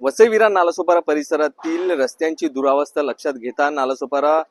वसईविरा नालासोपारा परिसरातील रस्त्यांची दुरावस्था लक्षात घेता नालासोपारा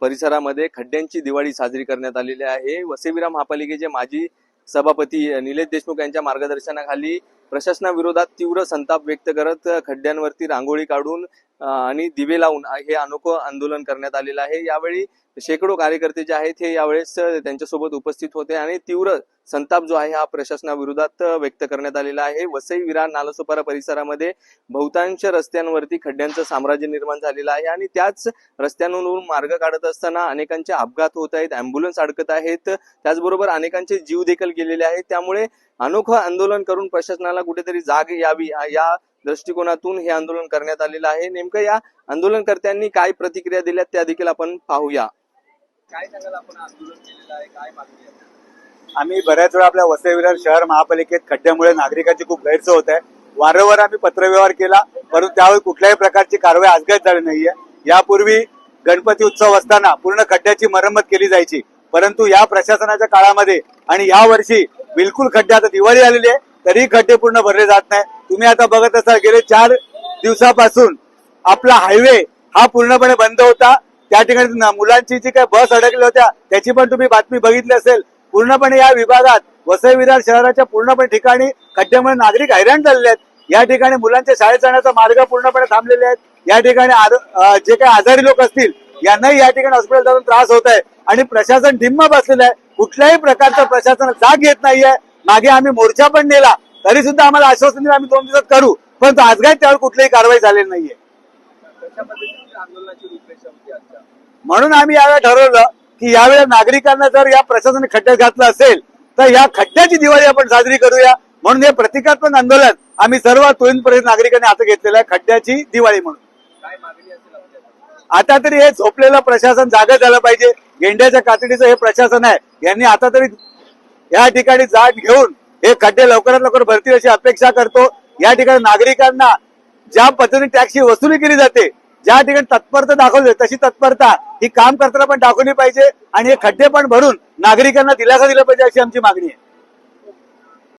परिसरामध्ये खड्ड्यांची दिवाळी साजरी करण्यात आलेली आहे. वसईविरा महापालिकेचे माजी सभापती निलेश देशमुख यांच्या मार्गदर्शनाखाली प्रशासनाविरोधात तीव्र संताप व्यक्त करत खड्ड्यांवरती रांगोळी काढून आणि दिवे लावून हे अनोखं आंदोलन करण्यात आलेलं आहे. यावेळी शेकडो कार्यकर्ते जे आहेत हे यावेळेस त्यांच्यासोबत उपस्थित होते आणि तीव्र संताप जो आहे हा प्रशासनाविरोधात व्यक्त करण्यात आलेला आहे. वसई विरार नालासोपारा परिसरामध्ये बहुतांश रस्त्यांवरती खड्ड्यांचं साम्राज्य निर्माण झालेलं आहे आणि त्याच रस्त्यांवरून मार्ग काढत असताना अनेकांचे अपघात होत आहेत अँब्युलन्स अडकत आहेत. त्याचबरोबर अनेकांचे जीव देखील गेलेले आहेत. त्यामुळे अनोखं आंदोलन करून प्रशासनाला कुठेतरी जाग यावी या दृष्टिकोनातून हे आंदोलन करण्यात आलेलं आहे. नेमकं या आंदोलनकर्त्यांनी काय प्रतिक्रिया दिल्यात त्या देखील आपण पाहूया. काय सांगाल आपण आंदोलन केलेलं आहे? काय मागणी आहे? आम्ही बऱ्याच वेळा आपल्या वसई विरार शहर महापालिकेत खड्ड्यामुळे नागरिकांची खूप गैरसोय होत आहे. वारंवार आम्ही पत्रव्यवहार केला परंतु त्यावेळी कुठल्याही प्रकारची कारवाई आजगत झाली नाहीये. यापूर्वी गणपती उत्सव असताना पूर्ण खड्ड्याची मरम्मत केली जायची. परंतु या प्रशासनाच्या काळामध्ये आणि या वर्षी बिलकुल खड्डे आता दिवाळी आलेली आहे. तरी खड्डे पूर्ण भरले जात नाही. तुम्ही आता बघत असाल गेले चार दिवसापासून आपला हायवे हा पूर्णपणे बंद होता. त्या ठिकाणी मुलांची जी काही बस अडकल्या होत्या त्याची पण तुम्ही बातमी बघितली असेल. पूर्णपणे या विभागात वसई विरार शहराच्या पूर्णपणे ठिकाणी खड्ड्यामुळे नागरिक हैराण झालेले आहेत. या ठिकाणी मुलांच्या शाळेत जाण्याचा मार्ग पूर्णपणे थांबलेले आहेत. या ठिकाणी जे काही आजारी लोक असतील यांनाही या ठिकाणी हॉस्पिटल जाऊन त्रास होत आहे. आणि प्रशासन ढिम्म बसलेलं आहे. कुठल्याही प्रकारचं प्रशासन जाग घेत नाहीये. मागे आम्ही मोर्चा पण नेला तरी सुद्धा आम्हाला आश्वासन दिलं आम्ही दोन दिवसात करू. पण आजगाय त्यावर कुठलीही कारवाई झालेली नाहीये. म्हणून आम्ही यावेळी ठरवलं की यावेळी नागरिकांना जर या प्रशासनाने खड्ड्यात घातलं असेल तर या खड्ड्याची दिवाळी आपण साजरी करूया. म्हणून हे प्रतिकात्मक आंदोलन आम्ही सर्व तोहीनपर्यंत नागरिकांनी आता घेतलेलं आहे खड्ड्याची दिवाळी म्हणून. आता तरी हे झोपलेलं प्रशासन जागं झालं पाहिजे. गेंड्याच्या कातडीचं हे प्रशासन आहे. यांनी आता तरी या ठिकाणी जाट घेऊन हे खड्डे लवकरात लवकर भरतील अशी अपेक्षा करतो. या ठिकाणी नागरिकांना ज्या पद्धतीने टॅक्सची वसुली केली जाते ज्या ठिकाणी तत्परता दाखवली तशी तत्परता ही काम करताना पण दाखवली पाहिजे आणि हे खड्डे पण भरून नागरिकांना दिलासा दिला पाहिजे अशी आमची मागणी आहे.